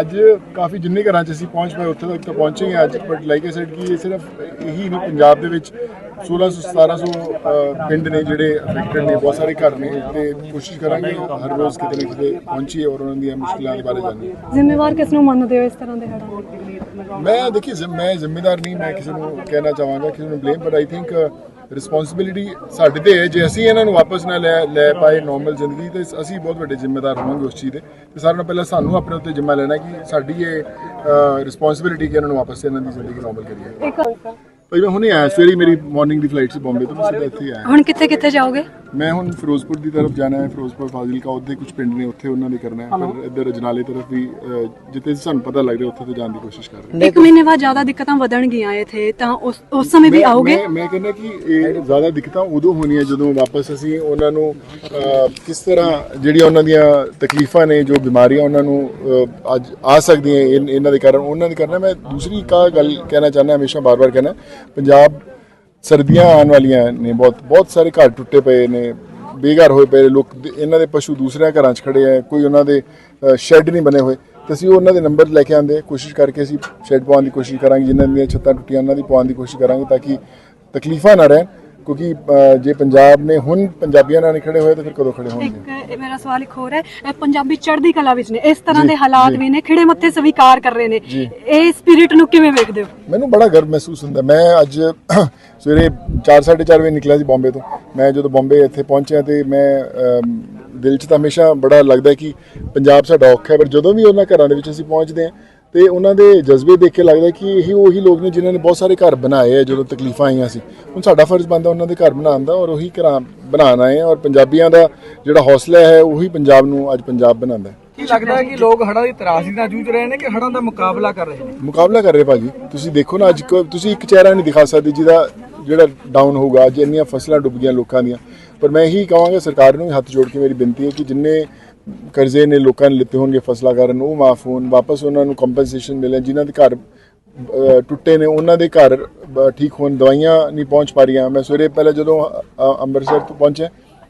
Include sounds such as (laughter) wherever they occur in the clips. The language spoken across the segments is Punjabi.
ਅੱਜ ਕਾਫੀ ਜਿੰਨੇ ਘਰਾਂ 'ਚ ਅਸੀਂ ਪਹੁੰਚ ਪਏ ਉੱਥੇ ਤੱਕ ਤਾਂ ਪਹੁੰਚੇ ਹੀ ਅੱਜ ਬਟ ਲਾਈਕ ਆਈ ਸੈਡ ਕਿ ਇਹ ਸਿਰਫ ਇਹੀ ਨਹੀਂ ਪੰਜਾਬ ਦੇ ਵਿੱਚ 1600 1700 ਅਹ, ਪਿੰਡ ਨੇ ਜਿਹੜੇ ਅਫੈਕਟਡ ਨੇ ਬਹੁਤ ਸਾਰੇ ਘਰ ਨੇ ਤੇ ਕੋਸ਼ਿਸ਼ ਕਰਾਂਗੇ ਹਰ ਰੋਜ਼ ਕਿਤੇ ਨਾ ਕਿਤੇ ਪਹੁੰਚੀਏ ਔਰ ਉਹਨਾਂ ਦੀਆਂ ਮੁਸ਼ਕਲਾਂ ਬਾਰੇ ਜਾਣੀਏ। ਜ਼ਿੰਮੇਵਾਰ ਕਿਸ ਨੂੰ ਮੰਨਦੇ ਹੋ ਇਸ ਤਰ੍ਹਾਂ ਦੇ ਹੜ੍ਹਾਂ ਮੈਂ ਦੇਖੀ ਮੈਂ ਜ਼ਿੰਮੇਦਾਰ ਨਹੀਂ ਮੈਂ ਕਿਸੇ ਨੂੰ ਕਹਿਣਾ ਚਾਹਾਂਗਾ ਕਿਸੇ ਨੂੰ blame but I think responsibility ਸਾਡੇ ਤੇ ਹੈ। ਜੇ ਅਸੀਂ ਇਹਨਾਂ ਨੂੰ ਵਾਪਸ ਨਾ ਲੈ ਲੈ ਪਾਏ ਨਾਰਮਲ ਜ਼ਿੰਦਗੀ ਤੇ ਅਸੀਂ ਬਹੁਤ ਵੱਡੇ ਜ਼ਿੰਮੇਦਾਰ ਹੋਵਾਂਗੇ ਉਸ ਚੀਜ਼ ਦੇ। ਤੇ ਸਾਰਿਆਂ ਨਾਲੋਂ ਪਹਿਲਾਂ ਸਾਨੂੰ ਆਪਣੇ ਉੱਤੇ ਜ਼ਿੰਮਾ ਲੈਣਾ ਕਿ ਸਾਡੀ ਇਹ ਰਿਸਪੌਂਸਿਬਿਲਿਟੀ ਕਿ ਇਹਨਾਂ ਨੂੰ ਵਾਪਸ ਇਹਨਾਂ ਦੀ ਜ਼ਿੰਦਗੀ ਨਾਰਮਲ ਕਰੀਏ। ਭਾਈ ਮੈਂ ਹੁਣੇ ਆਇਆ ਸਵੇਰੇ ਮੇਰੀ ਮਾਰਨਿੰਗ ਦੀ ਫਲਾਈਟ ਸੀ ਬੰਬੇ ਤੋਂ ਮੈਂ ਸਿੱਧਾ ਇੱਥੇ ਆਇਆ। ਹੁਣ ਕਿੱਥੇ ਕਿੱਥੇ ਜਾਓਗੇ? ਮੈਂ ਹੁਣ ਫਿਰੋਜ਼ਪੁਰ ਦੀ ਤਰਫ ਜਾਣਾ ਹੈ ਫਿਰੋਜ਼ਪੁਰ ਫਾਜ਼ਿਲਕਾ ਉੱਥੇ ਕੁਝ ਪਿੰਡ ਨੇ ਉੱਥੇ ਉਹਨਾਂ ਨੇ ਕਰਨਾ ਹੈ। ਪਰ ਇੱਧਰ ਅਜਨਾਲੇ ਤਰਫ ਵੀ ਜਿੱਥੇ ਸਾਨੂੰ ਪਤਾ ਲੱਗ ਰਿਹਾ ਉੱਥੇ ਤੋਂ ਜਾਣ ਦੀ ਕੋਸ਼ਿਸ਼ ਕਰ ਰਹੇ ਹਾਂ। ਇੱਕ ਮਹੀਨੇ ਬਾਅਦ ਜ਼ਿਆਦਾ ਦਿੱਕਤਾਂ ਵਧਣਗੀਆਂ ਇੱਥੇ ਤਾਂ ਉਸ ਉਸ ਸਮੇਂ ਵੀ ਆਓਗੇ? ਮੈਂ ਮੈਂ ਕਹਿੰਦਾ ਕਿ ਇਹ ਜ਼ਿਆਦਾ ਦਿੱਕਤਾਂ ਉਦੋਂ ਹੋਣੀਆਂ ਜਦੋਂ ਵਾਪਸ ਅਸੀਂ ਉਹਨਾਂ ਨੂੰ ਕਿਸ ਤਰ੍ਹਾਂ ਜਿਹੜੀਆਂ ਉਹਨਾਂ ਦੀਆਂ ਤਕਲੀਫਾਂ ਨੇ ਜੋ ਬਿਮਾਰੀਆਂ ਉਹਨਾਂ ਨੂੰ ਅੱਜ ਆ ਸਕਦੀਆਂ ਇਹਨਾਂ ਦੇ ਕਾਰਨ ਉਹਨਾਂ ਦੇ ਕਾਰਨ। ਮੈਂ ਦੂਸਰੀ ਕਾ ਗੱਲ ਕਹਿਣਾ ਚਾਹੁੰਦਾ ਹਮੇਸ਼ਾ ਬਾਰ-ਬਾਰ ਕਹਿਣਾ ਪੰਜਾਬ ਸਰਦੀਆਂ ਆਉਣ ਵਾਲੀਆਂ ਨੇ, ਬਹੁਤ ਬਹੁਤ ਸਾਰੇ ਘਰ ਟੁੱਟੇ ਪਏ ਨੇ, ਬੇਘਰ ਹੋਏ ਪਏ ਲੋਕ ਇਹਨਾਂ ਦੇ ਪਸ਼ੂ ਦੂਸਰਿਆਂ ਘਰਾਂ 'ਚ ਖੜੇ ਆ, ਕੋਈ ਉਹਨਾਂ ਦੇ ਸ਼ੈੱਡ ਨਹੀਂ ਬਣੇ ਹੋਏ। ਤੇ ਅਸੀਂ ਉਹਨਾਂ ਦੇ ਨੰਬਰ ਲੈ ਕੇ ਆਂਦੇ ਕੋਸ਼ਿਸ਼ ਕਰਕੇ ਅਸੀਂ ਸ਼ੈੱਡ ਪਾਉਣ ਦੀ ਕੋਸ਼ਿਸ਼ ਕਰਾਂਗੇ, ਜਿਨ੍ਹਾਂ ਦੀਆਂ ਛੱਤਾਂ ਟੁੱਟੀਆਂ, ਉਹਨਾਂ ਦੀ ਪਾਉਣ ਦੀ ਕੋਸ਼ਿਸ਼ ਕਰਾਂਗੇ ਤਾਂ ਕਿ ਤਕਲੀਫਾਂ ਨਾ ਰਹਿਣ। ਕਿਉਂਕਿ ਜੇ ਪੰਜਾਬ ਨੇ ਹੁਣ ਪੰਜਾਬੀਆਂ ਨਾਲ ਨਹੀਂ ਖੜੇ ਹੋਏ ਤਾਂ ਫਿਰ ਕਦੋਂ ਖੜੇ ਹੋਣਗੇ? ਇੱਕ ਇਹ ਮੇਰਾ ਸਵਾਲ ਇੱਕ ਹੋਰ ਹੈ। ਇਹ ਪੰਜਾਬੀ ਚੜ੍ਹਦੀ ਕਲਾ ਵਿੱਚ ਨੇ। ਇਸ ਤਰ੍ਹਾਂ ਦੇ ਹਾਲਾਤ ਵੀ ਨੇ ਖਿੜੇ ਮੱਥੇ ਸਵੀਕਾਰ ਕਰ ਰਹੇ ਨੇ। ਇਹ ਸਪਿਰਿਟ ਨੂੰ ਕਿਵੇਂ ਵੇਖਦੇ ਹੋ? ਮੈਨੂੰ ਬੜਾ ਗਰਵ ਮਹਿਸੂਸ ਹੁੰਦਾ। ਮੈਂ ਅੱਜ (clears throat) ਸਵੇਰੇ 4:30 ਵਜੇ ਨਿਕਲਿਆ ਸੀ ਬੰਬੇ ਤੋਂ। ਮੈਂ ਜਦੋਂ ਬੰਬੇ ਇੱਥੇ ਪਹੁੰਚਿਆ ਤੇ ਮੈਂ ਦਿਲ 'ਚ ਤਾਂ ਹਮੇਸ਼ਾ ਬੜਾ ਲੱਗਦਾ ਕਿ ਪੰਜਾਬ ਸਾਡਾ ਔਖਾ ਹੈ ਪਰ ਜਦੋਂ ਵੀ ਉਹਨਾਂ ਘਰਾਂ ਦੇ ਵਿੱਚ ਅਸੀਂ ਪਹੁੰਚਦੇ ਹਾਂ ਤੇ ਉਹਨਾਂ ਦੇ ਜਜ਼ਬੇ ਦੇਖ ਕੇ ਲੱਗਦਾ ਕਿ ਇਹੀ ਉਹੀ ਲੋਕ ਨੇ ਜਿਨ੍ਹਾਂ ਨੇ ਬਹੁਤ ਸਾਰੇ ਘਰ ਬਣਾਏ ਆ ਜਦੋਂ ਤਕਲੀਫਾਂ ਆਈਆਂ ਸੀ। ਹੁਣ ਸਾਡਾ ਫਰਜ਼ ਬਣਦਾ ਉਹਨਾਂ ਦੇ ਘਰ ਬਣਾਉਣ ਦਾ ਔਰ ਉਹੀ ਘਰਾਂ ਬਣਾਉਣ ਆ ਔਰ ਪੰਜਾਬੀਆਂ ਦਾ ਜਿਹੜਾ ਹੌਸਲਾ ਹੈ ਉਹੀ ਪੰਜਾਬ ਨੂੰ ਅੱਜ ਪੰਜਾਬ ਬਣਾਉਂਦਾ ਹੈ। ਕੀ ਲੱਗਦਾ ਹੈ ਕਿ ਲੋਕ ਹੜ੍ਹਾਂ ਦੀ ਤਰਾਸਦੀ ਨਾਲ ਜੂਝ ਰਹੇ ਨੇ ਕਿ ਹੜ੍ਹਾਂ ਦਾ ਮੁਕਾਬਲਾ ਕਰ ਰਹੇ ਨੇ? ਮੁਕਾਬਲਾ ਕਰ ਰਹੇ ਭਾਜੀ। ਤੁਸੀਂ ਦੇਖੋ ਨਾ ਅੱਜ ਤੁਸੀਂ ਇੱਕ ਚਿਹਰਾ ਨਹੀਂ ਦਿਖਾ ਸਕਦੇ ਜਿਹਦਾ ਜਿਹੜਾ ਡਾਊਨ ਹੋਊਗਾ ਅੱਜ ਇੰਨੀਆਂ ਫਸਲਾਂ ਡੁੱਬ ਗਈਆਂ ਲੋਕਾਂ ਦੀਆਂ। ਪਰ ਮੈਂ ਇਹੀ ਕਹਾਂਗਾ ਸਰਕਾਰ ਨੂੰ ਹੱਥ ਜੋੜ ਕੇ ਮੇਰੀ ਬੇਨਤੀ ਹੈ ਕਿ ਜਿੰਨੇ ਕਰਜ਼ੇ ਨੇ ਲੋਕਾਂ ਨੇ ਲਿੱਤੇ ਹੋਣਗੇ ਫਸਲਾਂ ਕਾਰਨ, ਉਹ ਮਾਫ ਹੋਣ, ਵਾਪਸ ਉਹਨਾਂ ਨੂੰ ਕੰਪਨਸੇਸ਼ਨ ਮਿਲੇ ਜਿਨ੍ਹਾਂ ਦੇ ਘਰ ਟੁੱਟੇ ਨੇ, ਉਹਨਾਂ ਦੇ ਘਰ ਠੀਕ ਹੋਣ, ਦਵਾਈਆਂ ਨਹੀਂ ਪਹੁੰਚ ਪਾ ਰਹੀਆਂ। ਮੈਂ ਸਵੇਰੇ ਪਹਿਲਾਂ ਜਦੋਂ ਅੰਮ੍ਰਿਤਸਰ ਤੋਂ ਪਹੁੰਚਿਆ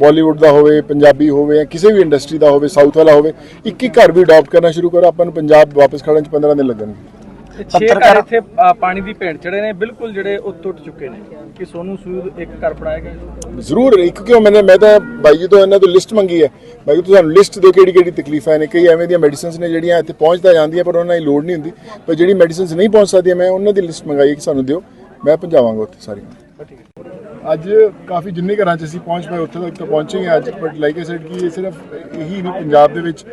ਬਾਲੀਵੁੱਡ ਦਾ ਹੋਵੇ ਪੰਜਾਬੀ ਹੋਵੇ ਜਾਂ ਕਿਸੇ ਵੀ ਇੰਡਸਟਰੀ ਦਾ ਹੋਵੇ ਸਾਊਥ ਵਾਲਾ ਹੋਵੇ ਇੱਕ ਇੱਕ ਘਰ ਵੀ ਅਡਾਪਟ ਕਰਨਾ ਸ਼ੁਰੂ ਕਰੋ ਆਪਾਂ ਨੂੰ ਪੰਜਾਬ ਵਾਪਸ ਖੜਨ ਚ 15 ਦਿਨ ਲੱਗਣਗੇ। ਛੇ ਘਰ ਇੱਥੇ ਪਾਣੀ ਦੀ ਭੇਂਟ ਚੜੇ ਨੇ ਬਿਲਕੁਲ ਜਿਹੜੇ ਉਹ ਟੁੱਟ ਚੁੱਕੇ ਨੇ। ਕਿ ਸੋਨੂ ਸੂਦ ਇੱਕ ਘਰ ਬਣਾਇਆ ਗਿਆ ਜ਼ਰੂਰ ਇੱਕ ਕਿਉਂ? ਮੈंने ਮੈਂ ਤਾਂ ਬਾਈ ਜੀ ਤੋਂ ਇਹਨਾਂ ਤੋਂ ਲਿਸਟ ਮੰਗੀ ਹੈ। ਮੈਂ ਕਿਹਾ ਤੁਹਾਨੂੰ ਲਿਸਟ ਦਿਓ ਕਿਹੜੀ ਕਿਹੜੀ ਤਕਲੀਫਾਂ ਨੇ ਕਈ ਐਵੇਂ ਦੀਆਂ ਮੈਡੀਸਿਨਸ ਨੇ ਜਿਹੜੀਆਂ ਇੱਥੇ ਪਹੁੰਚ ਤਾਂ ਜਾਂਦੀਆਂ ਪਰ ਉਹਨਾਂ ਦੀ ਲੋੜ ਨਹੀਂ ਹੁੰਦੀ। ਪਰ ਜਿਹੜੀ ਮੈਡੀਸਿਨਸ ਨਹੀਂ ਪਹੁੰਚ ਸਕਦੀਆਂ ਮੈਂ ਉਹਨਾਂ ਦੀ ਲਿਸਟ ਮੰਗਾਈ ਕਿ ਸਾਨੂੰ ਦਿਓ। ਮੈਂ ਪਹੁੰਚਾਵਾਂਗਾ ਉੱਥੇ ਸਾਰੀਆਂ ਅੱਜ ਕਾਫੀ ਜਿੰਨੇ ਘਰਾਂ 'ਚ ਅਸੀਂ ਪਹੁੰਚ ਪਏ ਉੱਥੇ ਤੱਕ ਤਾਂ ਪਹੁੰਚੇ ਹੀ ਅੱਜ ਬਟ ਲਾਈਕ ਆਈ ਸੈਡ ਕਿ ਇਹ ਸਿਰਫ ਇਹੀ ਨਹੀਂ ਪੰਜਾਬ ਦੇ ਵਿੱਚ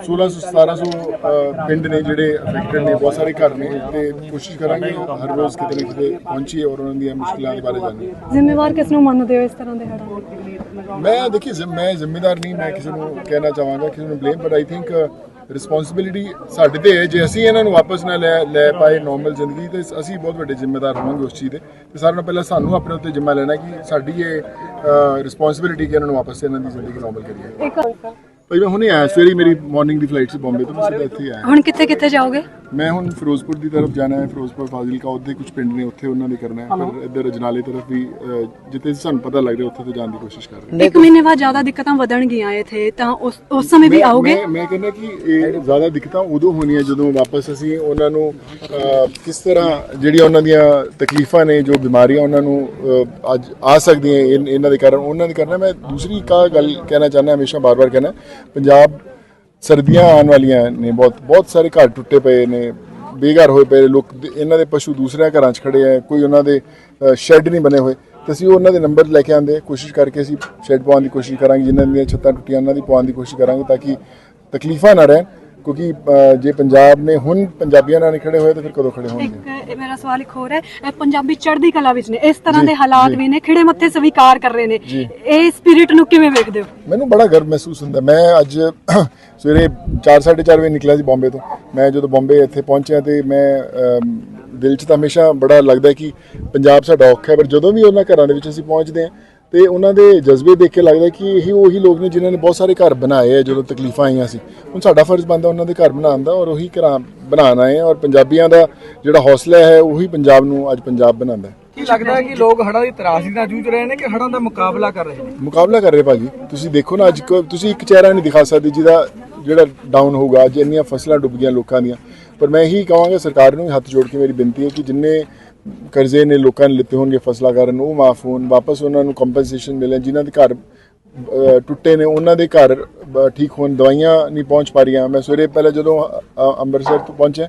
1600 1700 ਅਹ, ਪਿੰਡ ਨੇ ਜਿਹੜੇ ਅਫੈਕਟਡ ਨੇ ਬਹੁਤ ਸਾਰੇ ਘਰ ਨੇ ਤੇ ਕੋਸ਼ਿਸ਼ ਕਰਾਂਗੇ ਹਰ ਰੋਜ਼ ਕਿਤੇ ਨਾ ਕਿਤੇ ਪਹੁੰਚੀਏ ਔਰ ਉਹਨਾਂ ਦੀਆਂ ਮੁਸ਼ਕਲਾਂ ਦੇ ਬਾਰੇ ਜਾਣੀਏ। ਜ਼ਿੰਮੇਵਾਰ ਕਿਸ ਨੂੰ ਮੰਨਦੇ ਹੋ ਇਸ ਤਰ੍ਹਾਂ ਦੇ ਦੇ ਮੈਂ ਦੇਖੀ ਮੈਂ ਜ਼ਿੰਮੇਦਾਰ ਨਹੀਂ ਮੈਂ ਕਿਸੇ ਨੂੰ ਕਹਿਣਾ ਚਾਹਾਂਗਾ ਕਿਸੇ ਨੂੰ blame but I think responsibility ਸਾਡੇ ਤੇ ਹੈ। ਜੇ ਅਸੀਂ ਇਹਨਾਂ ਨੂੰ ਵਾਪਸ ਨਾ ਲੈ ਲੈ ਪਾਏ ਨਾਰਮਲ ਜ਼ਿੰਦਗੀ ਤੇ ਅਸੀਂ ਬਹੁਤ ਵੱਡੇ ਜ਼ਿੰਮੇਦਾਰ ਹੋਵਾਂਗੇ ਉਸ ਚੀਜ਼ ਦੇ। ਤੇ ਸਾਰਿਆਂ ਨਾਲੋਂ ਪਹਿਲਾਂ ਸਾਨੂੰ ਆਪਣੇ ਉੱਤੇ ਜ਼ਿੰਮਾ ਲੈਣਾ ਕਿ ਸਾਡੀ ਇਹ ਰਿਸਪੌਂਸਿਬਿਲਿਟੀ ਕਿ ਇਹਨਾਂ ਨੂੰ ਵਾਪਸ ਇਹਨਾਂ ਦੀ ਜ਼ਿੰਦਗੀ ਨਾਰਮਲ ਕਰੀਏ। ਭਾਈ ਮੈਂ ਹੁਣੇ ਆਇਆ ਸਵੇਰੇ ਮੇਰੀ ਮਾਰਨਿੰਗ ਦੀ ਫਲਾਈਟ ਸੀ ਬੰਬੇ ਤੋਂ ਮੈਂ ਸਿੱਧਾ ਇੱਥੇ ਆਇਆ। ਹੁਣ ਕਿੱਥੇ ਕਿੱਥੇ ਜਾਓਗੇ? ਮੈਂ ਹੁਣ ਫਿਰੋਜ਼ਪੁਰ ਦੀ ਤਰਫ ਜਾਣਾ ਹੈ ਫਿਰੋਜ਼ਪੁਰ ਫਾਜ਼ਿਲਕਾ ਉੱਥੇ ਕੁਝ ਪਿੰਡ ਨੇ ਉੱਥੇ ਉਹਨਾਂ ਨੇ ਕਰਨਾ ਹੈ। ਪਰ ਇੱਧਰ ਅਜਨਾਲੇ ਤਰਫ ਵੀ ਜਿੱਥੇ ਸਾਨੂੰ ਪਤਾ ਲੱਗ ਰਿਹਾ ਉੱਥੇ ਤੋਂ ਜਾਣ ਦੀ ਕੋਸ਼ਿਸ਼ ਕਰ ਰਹੇ ਹਾਂ। ਇੱਕ ਮਹੀਨੇ ਬਾਅਦ ਜ਼ਿਆਦਾ ਦਿੱਕਤਾਂ ਵਧਣਗੀਆਂ ਇੱਥੇ ਤਾਂ ਉਸ ਉਸ ਸਮੇਂ ਵੀ ਆਓਗੇ? ਮੈਂ ਕਹਿੰਦਾ ਕਿ ਇਹ ਜ਼ਿਆਦਾ ਦਿੱਕਤਾਂ ਉਦੋਂ ਹੋਣੀਆਂ ਜਦੋਂ ਵਾਪਸ ਅਸੀਂ ਉਹਨਾਂ ਨੂੰ ਕਿਸ ਤਰ੍ਹਾਂ ਜਿਹੜੀਆਂ ਉਹਨਾਂ ਦੀਆਂ ਤਕਲੀਫਾਂ ਨੇ ਜੋ ਬਿਮਾਰੀਆਂ ਉਹਨਾਂ ਨੂੰ ਅੱਜ ਆ ਸਕਦੀਆਂ ਇਹਨਾਂ ਦੇ ਕਾਰਨ ਉਹਨਾਂ ਦੇ ਕਾਰਨ। ਮੈਂ ਦੂਸਰੀ ਕਾ ਗੱਲ ਕਹਿਣਾ ਚਾਹੁੰਦਾ ਹਮੇਸ਼ਾ ਬਾਰ-ਬਾਰ ਕਹਿਣਾ ਪੰਜਾਬ ਸਰਦੀਆਂ ਆਉਣ ਵਾਲੀਆਂ ਨੇ, ਬਹੁਤ ਬਹੁਤ ਸਾਰੇ ਘਰ ਟੁੱਟੇ ਪਏ ਨੇ, ਬੇਘਰ ਹੋਏ ਪਏ ਲੋਕ ਇਹਨਾਂ ਦੇ ਪਸ਼ੂ ਦੂਸਰਿਆਂ ਘਰਾਂ 'ਚ ਖੜੇ ਆ, ਕੋਈ ਉਹਨਾਂ ਦੇ ਸ਼ੈੱਡ ਨਹੀਂ ਬਣੇ ਹੋਏ। ਤੇ ਅਸੀਂ ਉਹਨਾਂ ਦੇ ਨੰਬਰ ਲੈ ਕੇ ਆਂਦੇ ਕੋਸ਼ਿਸ਼ ਕਰਕੇ ਅਸੀਂ ਸ਼ੈੱਡ ਪਾਉਣ ਦੀ ਕੋਸ਼ਿਸ਼ ਕਰਾਂਗੇ, ਜਿਨ੍ਹਾਂ ਦੀਆਂ ਛੱਤਾਂ ਟੁੱਟੀਆਂ, ਉਹਨਾਂ ਦੀ ਪਾਉਣ ਦੀ ਕੋਸ਼ਿਸ਼ ਕਰਾਂਗੇ ਤਾਂ ਕਿ ਤਕਲੀਫਾਂ ਨਾ ਰਹਿਣ। ਕਿਉਂਕਿ ਜੇ ਪੰਜਾਬ ਨੇ ਹੁਣ ਪੰਜਾਬੀਆਂ ਨਾਲ ਨਹੀਂ ਖੜੇ ਹੋਏ ਤਾਂ ਫਿਰ ਕਦੋਂ ਖੜੇ ਹੋਣਗੇ? ਇੱਕ ਇਹ ਮੇਰਾ ਸਵਾਲ ਇੱਕ ਹੋਰ ਹੈ। ਪੰਜਾਬੀ ਚੜ੍ਹਦੀ ਕਲਾ ਵਿੱਚ ਨੇ। ਇਸ ਤਰ੍ਹਾਂ ਦੇ ਹਾਲਾਤ ਵੀ ਨੇ ਖਿੜੇ ਮੱਥੇ ਸਵੀਕਾਰ ਕਰ ਰਹੇ ਨੇ। ਇਹ ਸਪਿਰਿਟ ਨੂੰ ਕਿਵੇਂ ਵੇਖਦੇ ਹੋ? ਮੈਨੂੰ ਬੜਾ ਗਰਵ ਮਹਿਸੂਸ ਹੁੰਦਾ। ਮੈਂ ਅੱਜ (clears throat) ਸਵੇਰੇ 4:30 ਵਜੇ ਨਿਕਲਿਆ ਸੀ ਬੰਬੇ ਤੋਂ। ਮੈਂ ਜਦੋਂ ਬੰਬੇ ਇੱਥੇ ਪਹੁੰਚਿਆ ਤੇ ਮੈਂ ਦਿਲ 'ਚ ਤਾਂ ਹਮੇਸ਼ਾ ਬੜਾ ਲੱਗਦਾ ਕਿ ਪੰਜਾਬ ਸਾਡਾ ਔਖਾ ਹੈ ਪਰ ਜਦੋਂ ਵੀ ਉਹਨਾਂ ਘਰਾਂ ਦੇ ਵਿੱਚ ਅਸੀਂ ਪਹੁੰਚਦੇ ਹਾਂ ਤੇ ਉਹਨਾਂ ਦੇ ਜਜ਼ਬੇ ਦੇਖ ਕੇ ਲੱਗਦਾ ਕਿ ਇਹੀ ਉਹੀ ਲੋਕ ਨੇ ਜਿਨ੍ਹਾਂ ਨੇ ਬਹੁਤ ਸਾਰੇ ਘਰ ਬਣਾਏ ਆ ਜਦੋਂ ਤਕਲੀਫਾਂ ਆਈਆਂ ਸੀ। ਹੁਣ ਸਾਡਾ ਫਰਜ਼ ਬਣਦਾ ਉਹਨਾਂ ਦੇ ਘਰ ਬਣਾਉਣ ਦਾ ਔਰ ਉਹੀ ਘਰਾਂ ਬਣਾਉਣ ਆ ਔਰ ਪੰਜਾਬੀਆਂ ਦਾ ਜਿਹੜਾ ਹੌਸਲਾ ਹੈ ਉਹੀ ਪੰਜਾਬ ਨੂੰ ਅੱਜ ਪੰਜਾਬ ਬਣਾਉਂਦਾ ਹੈ। ਕੀ ਲੱਗਦਾ ਹੈ ਕਿ ਲੋਕ ਹੜ੍ਹਾਂ ਦੀ ਤਰਾਸਦੀ ਨਾਲ ਜੂਝ ਰਹੇ ਨੇ ਕਿ ਹੜ੍ਹਾਂ ਦਾ ਮੁਕਾਬਲਾ ਕਰ ਰਹੇ ਨੇ? ਮੁਕਾਬਲਾ ਕਰ ਰਹੇ ਭਾਜੀ। ਤੁਸੀਂ ਦੇਖੋ ਨਾ ਅੱਜ ਤੁਸੀਂ ਇੱਕ ਚਿਹਰਾ ਨਹੀਂ ਦਿਖਾ ਸਕਦੇ ਜਿਹਦਾ ਜਿਹੜਾ ਡਾਊਨ ਹੋਊਗਾ ਅੱਜ ਇੰਨੀਆਂ ਫਸਲਾਂ ਡੁੱਬ ਗਈਆਂ ਲੋਕਾਂ ਦੀਆਂ। ਪਰ ਮੈਂ ਇਹੀ ਕਹਾਂਗਾ ਸਰਕਾਰ ਨੂੰ ਹੱਥ ਜੋੜ ਕੇ ਮੇਰੀ ਬੇਨਤੀ ਹੈ ਕਿ ਜਿੰਨੇ ਕਰਜ਼ੇ ਨੇ ਲੋਕਾਂ ਨੇ ਲਿੱਤੇ ਹੋਣਗੇ ਫਸਲਾਂ ਕਾਰਨ, ਉਹ ਮਾਫ ਹੋਣ, ਵਾਪਸ ਉਹਨਾਂ ਨੂੰ ਕੰਪਨਸੇਸ਼ਨ ਮਿਲੇ ਜਿਨ੍ਹਾਂ ਦੇ ਘਰ ਟੁੱਟੇ ਨੇ, ਉਹਨਾਂ ਦੇ ਘਰ ਠੀਕ ਹੋਣ, ਦਵਾਈਆਂ ਨਹੀਂ ਪਹੁੰਚ ਪਾ ਰਹੀਆਂ। ਮੈਂ ਸਵੇਰੇ ਪਹਿਲਾਂ ਜਦੋਂ ਅੰਮ੍ਰਿਤਸਰ ਤੋਂ ਪਹੁੰਚਿਆ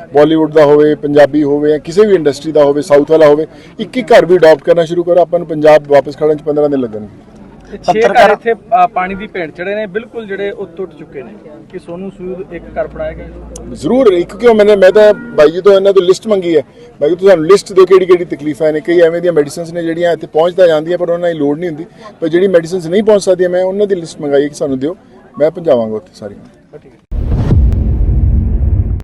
ਬਾਲੀਵੁੱਡ ਦਾ ਹੋਵੇ ਪੰਜਾਬੀ ਹੋਵੇ ਜਾਂ ਕਿਸੇ ਵੀ ਇੰਡਸਟਰੀ ਦਾ ਹੋਵੇ ਸਾਊਥ ਵਾਲਾ ਹੋਵੇ ਇੱਕ ਇੱਕ ਘਰ ਵੀ ਅਡਾਪਟ ਕਰਨਾ ਸ਼ੁਰੂ ਕਰੋ ਆਪਾਂ ਨੂੰ ਪੰਜਾਬ ਵਾਪਸ ਖੜਨ ਚ 15 ਦਿਨ ਲੱਗਣਗੇ। ਤੇ ਛੇ ਘਰ ਪੱਤਰਕਾਰ- ਇੱਥੇ ਪਾਣੀ ਦੀ ਭੇਂਟ ਚੜੇ ਨੇ ਬਿਲਕੁਲ ਜਿਹੜੇ ਉਹ ਟੁੱਟ ਚੁੱਕੇ ਨੇ ਕਿ ਸੋਨੂੰ ਸੂਦ ਇੱਕ ਘਰ ਬਣਾਇਆ ਗਿਆ ਜ਼ਰੂਰ ਇੱਕ ਕਿਉਂ ਮੈंने ਮੈਂ ਤਾਂ ਬਾਈ ਜੀ ਤੋਂ ਇਹਨਾਂ ਤੋਂ ਲਿਸਟ ਮੰਗੀ ਹੈ। ਬਾਈ ਜੀ ਤੁਹਾਨੂੰ ਲਿਸਟ ਦਿਓ ਕਿਹੜੀ ਕਿਹੜੀ ਤਕਲੀਫਾਂ ਨੇ ਕਈ ਐਵੇਂ ਦੀਆਂ ਮੈਡੀਸਿਨਸ ਨੇ ਜਿਹੜੀਆਂ ਇੱਥੇ ਪਹੁੰਚਦਾ ਜਾਂਦੀਆਂ ਪਰ ਉਹਨਾਂ ਦੀ ਲੋੜ ਨਹੀਂ ਹੁੰਦੀ। ਪਰ ਜਿਹੜੀ ਮੈਡੀਸਿਨਸ ਨਹੀਂ ਪਹੁੰਚ ਸਕਦੀਆਂ ਮੈਂ ਉਹਨਾਂ ਦੀ ਲਿਸਟ ਮੰਗਾਈ ਹੈ ਕਿ ਸਾਨੂੰ ਦਿਓ। ਮੈਂ ਪਹੁੰਚਾਵਾਂਗਾ ਉੱਥੇ ਸਾਰੀ।